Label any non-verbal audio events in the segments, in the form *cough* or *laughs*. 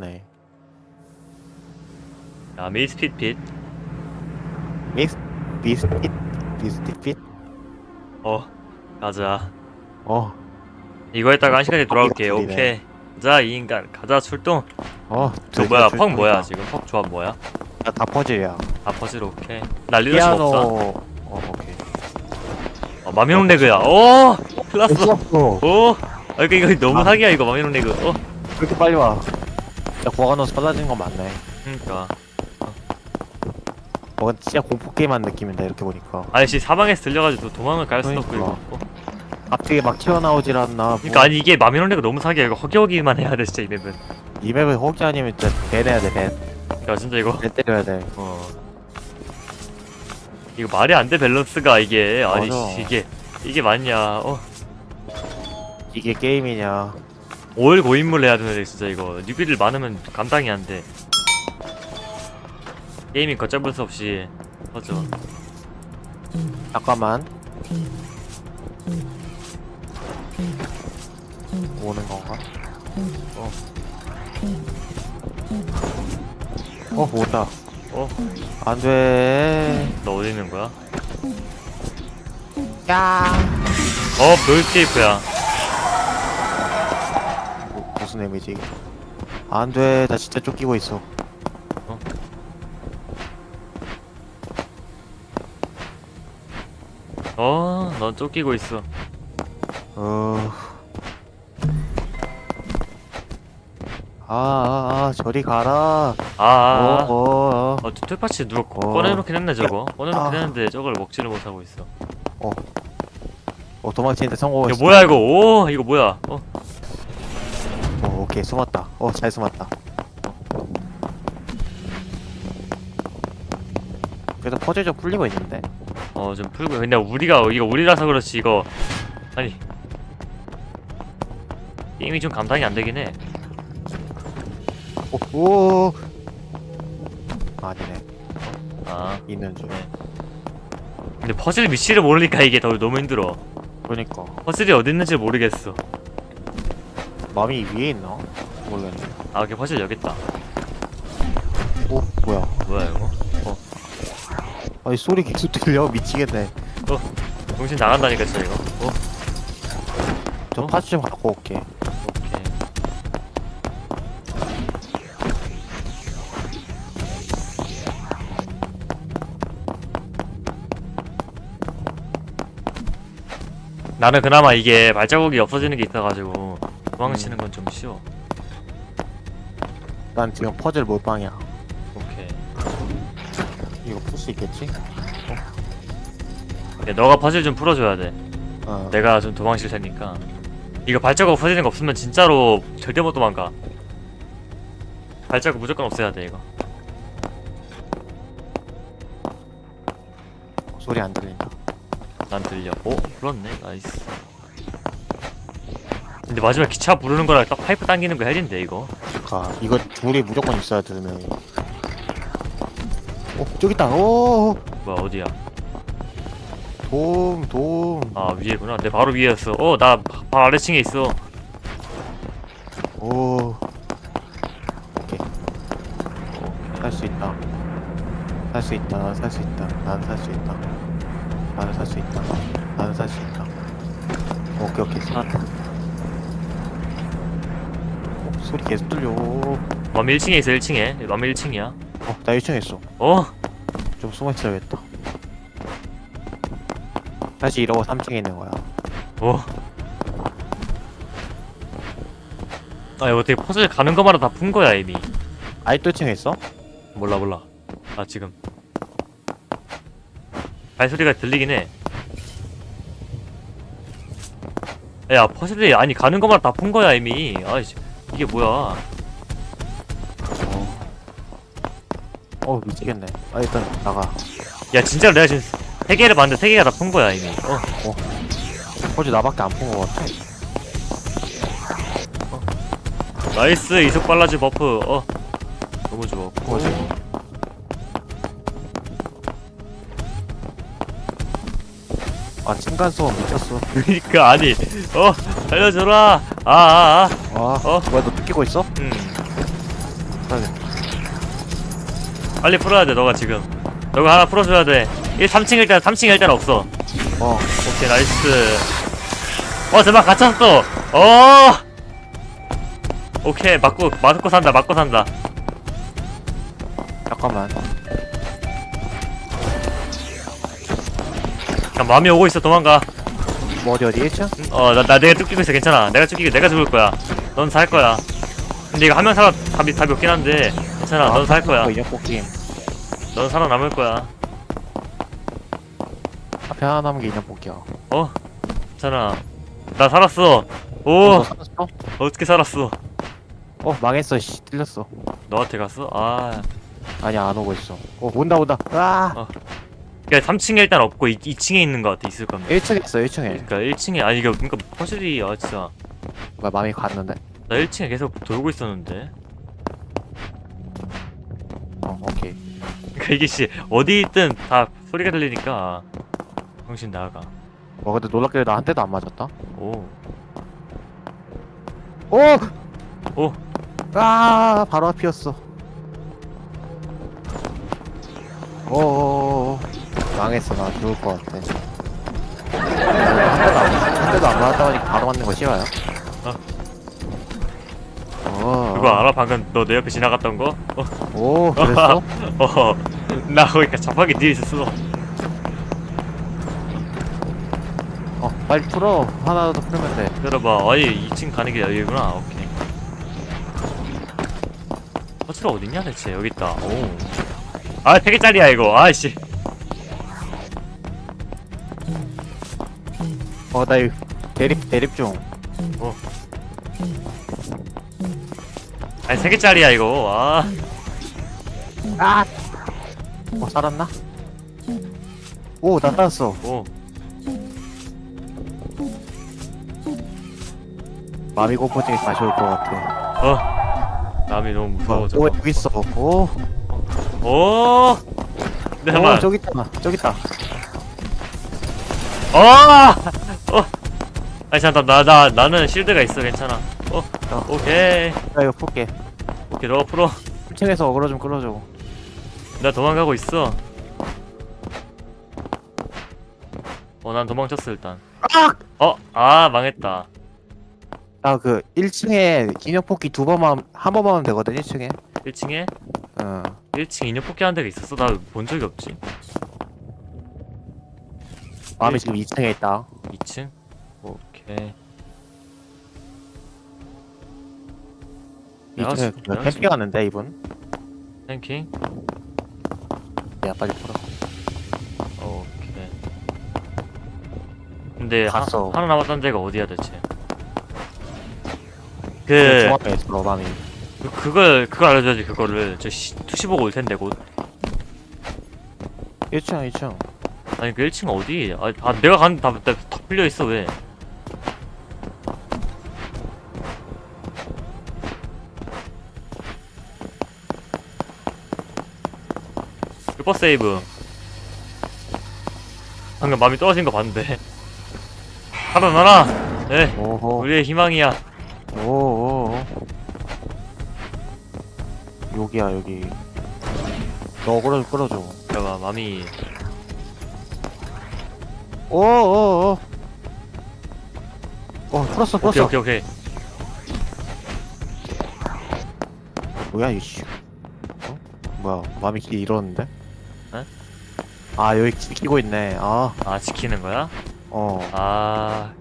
네. 야 미스핏 핏. 미스 비스킷 비스킷 어 가자. 어. 이거 했다가 한 시간에 돌아올게. 소리네. 오케이. 자 이 인간 가자 출동. 어. 저 뭐야 퍽 뭐야 지금 퍽 조합 뭐야? 다 퍼즐이야. 아 퍼즐 오케이. 나 리더십 피아노. 없어. 어 오케이. 어, 마미롱 레그야. 오 클났어. 어. 오. 아 이거 이거 너무 아. 사기야 이거 마미롱 레그. 어. 그렇게 빨리 와. 야 고가 넣어서 빨라진 건 맞네. 그러니까. 뭐 진짜 공포 게임한 느낌인데 이렇게 보니까. 아저씨 사방에서 들려가지고 도망을 갈 수도 없고 그러니까. 이거. 어. 앞뒤에 막 튀어나오질 않나. 그러니까 아니 이게 마미롱 레그 너무 사기야 이거 허기허기만 해야 돼 진짜 이 맵은. 이 맵은 호기 아니면 진짜 배내야 돼 배. 야 진짜 이거. 배 때려야 돼. 어. 이거 말이 안 돼 밸런스가 이게 아니 맞아. 씨, 이게 이게 맞냐 어 이게 게임이냐. 5일 고인물 해야 되는데 진짜 이거 뉴비들 많으면 감당이 안돼 게임이 걷잡을 수 없이 터져 잠깐만. 오는 건가? 어. 어, 온다. 어? 안 돼. 너 어디 있는 거야? 야. 어 롤스케이프야 뭐, 무슨 의미지? 안 돼. 나 진짜 쫓기고 있어. 어 넌 쫓기고 있어 어. 아, 아, 아, 저리 가라. 아아 어, 어, 어, 투투파치 누가 꺼- 어. 꺼내놓긴 했네 저거 꺼내놓긴 아. 했는데 저걸 먹지를 못하고 있어 어. 어, 도망치는데 성공했어. 이거 뭐야 이거 오 이거 뭐야 어 어, 오케이. 숨었다. 어, 잘 숨었다. 그래도 퍼즐 좀 풀리고 있는데. 어 좀 풀고 근데 우리가 이거 우리라서 그렇지 이거 아니 게임이 좀 감당이 안 되긴 해 오, 오. 아니네. 아 있는 중. 네. 근데 퍼즐 위치를 모르니까 이게 더 너무 힘들어 그러니까 퍼즐이 어디 있는지 모르겠어 마음이 위에 있나? 모르겠네. 아 오케이 퍼즐 여기 있다 오, 뭐야? 뭐야 이거 아니 소리 계속 들려 *laughs* 미치겠네. 정신 나간다니까 진짜 이거 어저 어? 파츠 좀 갖고 올게. 나는 그나마 이게 발자국이 없어지는 게 있어가지고 도망치는 건 좀 쉬워 난 지금 퍼즐 몰빵이야. 오케이 이거 풀 수 있겠지? 야, 너가 퍼즐 좀 풀어줘야 돼 어. 내가 좀 도망칠 테니까 이거 발자국 없어지는 거 없으면 진짜로 절대 못 도망가 발자국 무조건 없애야 돼 이거 소리 안 들린다. 난 들려 오 불었네 나이스 근데 마지막 기차 부르는 거랑 딱 파이프 당기는 거 헬인데 이거 그니까 이거 둘이 무조건 있어야 들으면. 오 저기 있다. 오 뭐야 어디야 도움 도움. 아 위에구나 내 바로 위에였어 어나 바로 아래층에 있어 오. 오케이 살 수 있다. 살 수 있다. 살수 있다. 나는 살수 있다. 나는 살 수 있다. 나는 살 수 있다. 오케이 오케이 살았다. 어, 소리 계속 들려. 어, 맘 1층에 있어 1층에 맘 1층이야 나 1층에 있어. 어? 좀 숨어 있어야겠다. 다시 이러고 3층에 있는 거야. 어 아 이거 어떻게 퍼즐 가는 거마다 다 푼 거야 이미 아직도 1층에 있어? 몰라 몰라 아 지금 발소리가 들리긴 해 야, 퍼즐이 아니 가는 것마다 다푼 거야 이미. 아이씨, 이게 뭐야? 어. 어 미치겠네. 아 일단 나가. 야, 진짜로 내가 지금 세 개를 봤는데 세 개가 다 푼 거야 이미. 어, 어제 나밖에 안 푼 거 같아. 나이스 이속 발라지 버프. 어, 너무 좋아. 어제 아 층간소음 미쳤어. *laughs* 그니까 아니 어 살려줘라. 아아아. 아 어? 뭐야 너 느끼고 있어? 음 그러겠다. 빨리 풀어야 돼 너가 지금. 너가 하나 풀어줘야 돼. 1, 3층 일단 3층 일단 없어. 어. 오케이 나이스. 어 제발 갇혔어. 어! 오케이 맞고 맞고 산다 맞고 산다. 잠깐만 야 마음이 오고 있어. 도망가. 뭐 어디 어디 1층? 어나 나 내가 쫓기고 있어. 괜찮아. 내가 쫓기고 내가 죽을 거야. 넌 살 거야. 근데 이거 한 명 살아 답이 답이 없긴 한데. 괜찮아. 넌 살 거야. 뽑기 넌 살아남을 거야. 앞에 하나 남은 게 인형 뽑기야. 어? 괜찮아. 나 살았어. 오! 어, 너 살았어? 어떻게 살았어? 어 망했어 씨. 틀렸어. 너한테 갔어? 아. 아니 안 오고 있어. 어 온다 온다. 아! 어. 그러니까 3층에 일단 없고 2, 2층에 있는 거 같아 있을 겁니다 1층에 있어 1층에. 그러니까 1층에 아니 이거 그러니까 퍼즐이 아 진짜. 뭐야 맘이 갔는데? 나 1층에 계속 돌고 있었는데. 어 오케이. 그러니까 이게 씨 어디 있든 다 소리가 들리니까 정신 나가. 와 근데 놀랍게도 나한 대도 안 맞았다? 오. 오! 오. 아 바로 앞이었어. 오오오 망했어. 나 죽을 것 같아. 한 대도 안, 한 대도 안 맞았다 보니까 바로 맞는 거 싫어요? 어. 그거 알아? 방금 너 내 옆에 지나갔던 거? 어, 오 그랬어? *laughs* 어, 나 거기까 잡하게 뒤에 있었어. 어 빨리 풀어. 하나 더 풀면 돼. 들어봐. 아니 2층 가는 게 여기구나. 오케이. 퍼즐 어딨냐 대체? 여기 있다. 오 아 3개짜리야 이거. 아이씨 어, 나 이거 대립, 대립 중. 아니 3개짜리야 이거 아 아! 어, 살았나? 오, 나 살았어. 오. 마미 고포증이 다시 올 것 같아. 어 남이 너무 무서워 오, 저거 여기 있어. 오, 오 네, 오, 잠깐만 저기 있다. 저기 있다. 어! 어! 아니 잠깐 나, 나, 나는 실드가 있어 괜찮아 어? 어. 오케이 나 이거 풀게. 오케이 너 풀어 1층에서 어그로 좀 끌어줘. 나 도망가고 있어 어 난 도망쳤어 일단 아! 어? 아 망했다 나 그 1층에 인형 뽑기 두 번만, 한 번만 하면 되거든, 1층에. 1층에? 응. 1층에 인형 뽑기 하는 데가 있었어? 나 본 적이 없지 일- 지금 2층에 있다. 2층? 오케이 내가 2층에 지- 내가 캠핑 하는데, 이분. 랭킹? 야, 빨리 풀어. 오케이 근데 하, 갔어. 하나 남았던 데가 어디야 대체 그그 중앙에 있어, 마미. 그- 그걸 그걸 알려줘야지 그거를 저 시, 투시 보고 올 텐데 곧 1층, 1층. 아니 그 1층 어디 아, 아 내가 다, 다, 다 풀려 있어 왜 슈퍼 세이브 방금 마음이 떨어진 거 봤는데 살아나라 네 오호. 우리의 희망이야 오오오. 여기야, 여기. 너좀 끌어줘. 잠깐만 마음이 오오오. 어, 풀었어, 오케이 풀었어. 오케이 오케이 뭐야, 이씨. 어? 뭐야, 마음이 길 잃었는데? 에? 아, 여기 지키고 있네. 아, 아 지키는 거야? 어. 아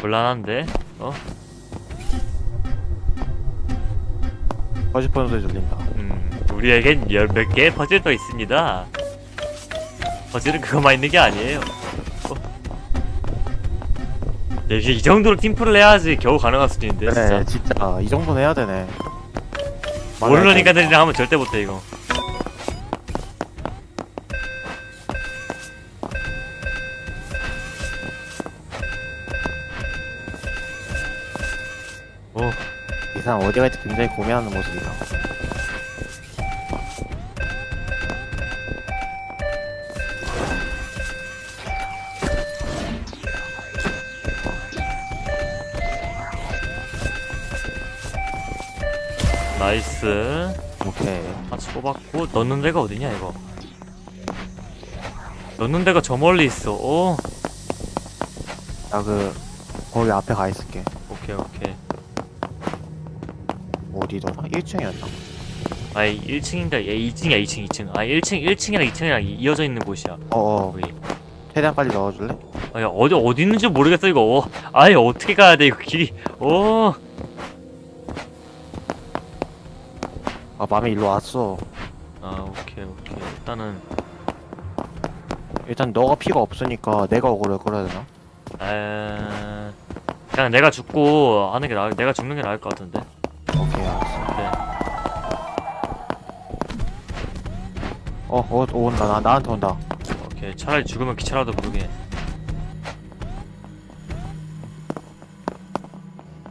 곤란한데 어? 퍼즐 소리 들린다. 음, 우리에겐 열몇 개의 퍼즐도 있습니다. 퍼즐은 그것만 있는 게 아니에요. 어? 야, 이게 이 정도로 팀플을 해야지 겨우 가능한 수준인데 그래, 진짜. 진짜. 이 정도는 해야 되네. 모르는 인간들이랑 하면 절대 못해 이거. 이 사람 어디가 있지 굉장히 고민하는 모습이다. 나이스 오케이. 같이 뽑았고 넣는 데가 어디냐 이거 넣는 데가 저 멀리 있어 오 나 그, 거기 앞에 가 있을게. 오케이 오케이 어디더라? 1층이었나? 아이 1층인가 얘 2층이야 2층 2층 아 1층 1층이랑 2층이랑 이어져 있는 곳이야 어어. 거기 최대한 빨리 넣어줄래? 아야 어디 어디 있는지 모르겠어 이거 어, 아예 어떻게 가야 돼 이거 길이 오아 맘에 일로 왔어. 아 오케이 오케이 일단은 일단 너가 피가 없으니까 내가 억울해 그래야 되나? 에... 그냥 내가 죽고 하는 게 나을 내가 죽는 게 나을 것 같은데 어, 어, 어 온다. 나 나한테 온다. 오케이 차라리 죽으면 기차라도 부르게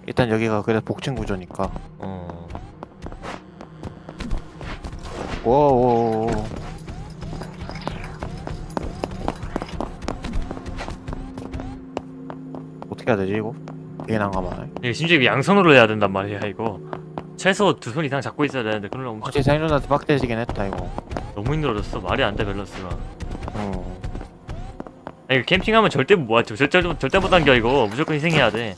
일단 여기가 그래 복층 구조니까. 어 오오오. 어떻게 해야 되지 이거? 되게 난감하네. 이게 심지어 이거 양손으로 해야 된단 말이야 이거 최소 두 손 이상 잡고 있어야 되는데 그러려면 확실히 생존한테 빡대지긴 했다 이거. 너무 힘들어졌어. 말이 안돼 밸런스가. 어. 아니 이거 캠핑하면 절대 못 절대 절대 못 당겨 이거. 무조건 희생해야 돼야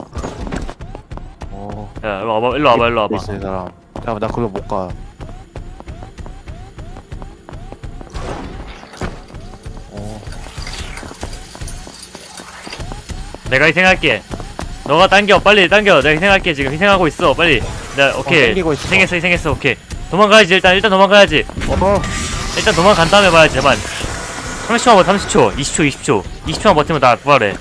어. 일로 와봐 일로 와봐 일로 와봐. 있어 이 사람. 야, 나 그거 못 가. 어. 내가 희생할게. 너가 당겨 빨리 당겨. 내가 희생할게 지금. 희생하고 있어 빨리. 나 오케이. 당기고 있어. 희생했어 희생했어. 오케이. 도망가야지 일단. 일단 도망가야지. 어머. 일단 도망간 다음에 봐야지 제발. 30초만 버텨 30초. 20초 20초. 20초만 버티면 나 부활해.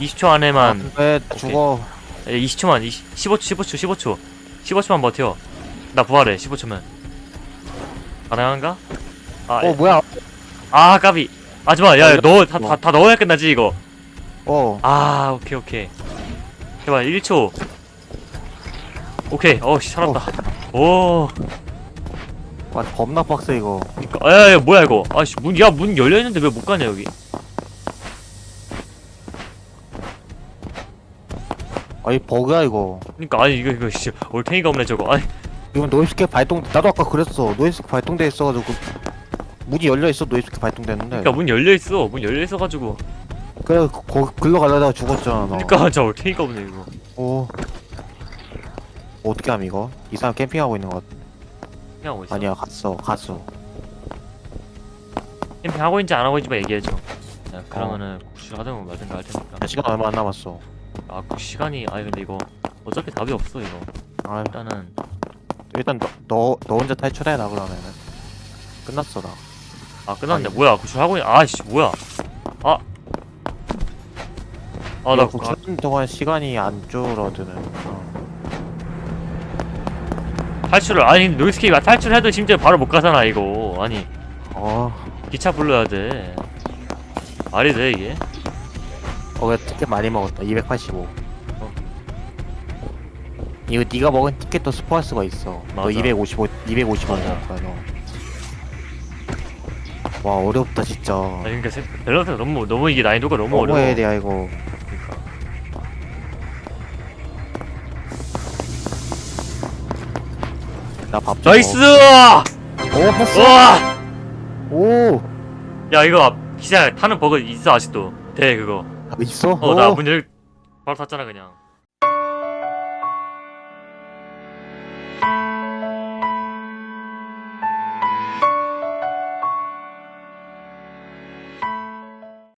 20초 안에만. 왜 죽어? 20초만 20, 15초 15초 15초. 15초만 버텨. 나 부활해 15초면. 가능한가? 아, 어 뭐야? 아 까비. 하지마 어, 야너다 이거. 다, 다 넣어야 끝나지 이거. 어. 아 오케이 오케이. 제발 1초. 오케이. 어씨 살았다. 오 와 겁나 빡세 이거. 그니까 야야 뭐야 이거 아씨 문야 문 열려 있는데 왜 못 가냐 여기 아이 버그야 이거. 그니까 아니 이거 이거 씨 올탱이가 없네 저거 아니 이건 노이스케 발동. 나도 아까 그랬어. 노이스케 발동돼 있어가지고 그 문이 열려 있어 노이스케 발동되는데. 그니까 문 열려 있어 문 열려 있어 가지고 그래 거, 거 글로 가려다가 죽었잖아. 너. 그니까 저 올탱이가 없네 이거 오. 어떻게 함 이거? 이 사람 캠핑하고 있는 것 같아. 캠핑하고 있어 아니야 갔어 갔어. 캠핑하고 있는지 안 하고 있는지 얘기해줘 야 그러면은 국수를 하든 말든가 할 테니까 야, 시간 얼마 안 남았어. 아 그 시간이 아니 근데 이거 어차피 답이 없어 이거 아 일단은 일단 너, 너, 너 혼자 탈출해 나 그러면은. 끝났어 나. 아 끝났네 아니, 뭐야 국수 하고 있 아씨 뭐야 아 아 나 이거 국수하는 동안 시간이 안 줄어드는. 어. 탈출을 아니 노이스케이가 탈출해도 심지어 바로 못 가잖아 이거 아니 어. 기차 불러야 돼 말이 돼 이게 어, 왜 티켓 많이 먹었다. 285. 이거 네가 먹은 티켓도 스포할 수가 있어. 너 맞아. 255, 255 맞아. 먹을 거야, 너. 와, 어렵다, 진짜. 아 그러니까 세- 밸런스가 너무 너무 이게 난이도가 너무 어려워 너무 해야 돼, 이거. 나밥 좀 나이스. 오, 했어. 우와 오. 야 이거 기차 타는 버그 있어 아직도 돼 그거 아, 있어? 어나문 열 바로 탔잖아 그냥